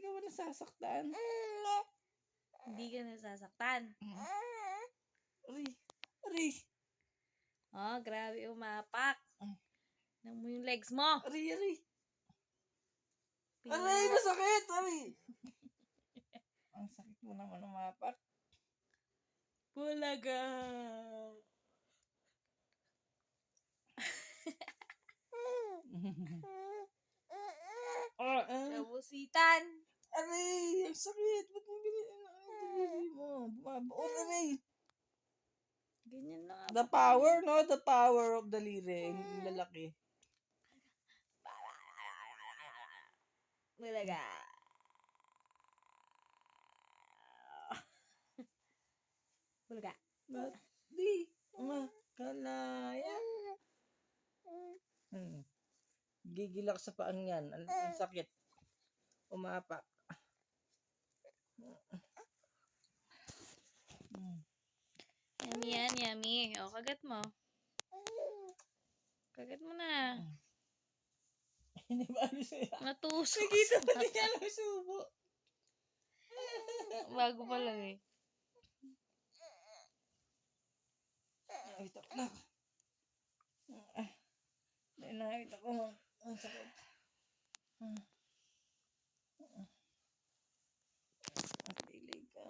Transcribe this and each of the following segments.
ka ba nasasaktan? Hindi ka nasasaktan. Aray, aray, Oh, grabe umapak. Mm. Tignan mo yung legs mo. aray, aray. Tingnan Aray, masakit, aray. Ang sakit mo naman umapak. Bulaga. Nabusitan. Aray, ang sakit. Ba't mo binili na ang daliri mo? Bumabaon, aray. Ganyan lang. The power, no? The power of daliri. Yung lalaki. Bulaga. Bulaga. Ba't di makalaya? Hmm. Gigilak sa paang yan. Ang, ang sakit. Umapak. Hmm. Yummy yan, yummy. O, kagat mo. Kagat mo na. Hindi ba ano siya? Natusok. Nakikita pa din niya lang subo. Bago pa lang eh. Ay, ito na. Ah, Dahil nakita ko. Ang sakit. Ah. Ah. Ang pilig ka.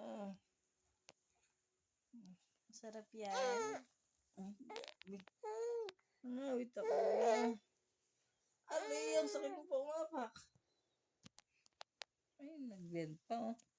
Sarap yan. Ang gabi. Nawit ako. Aray, ang sakit ko pa umapak. Ay, nag-vent pa. oh.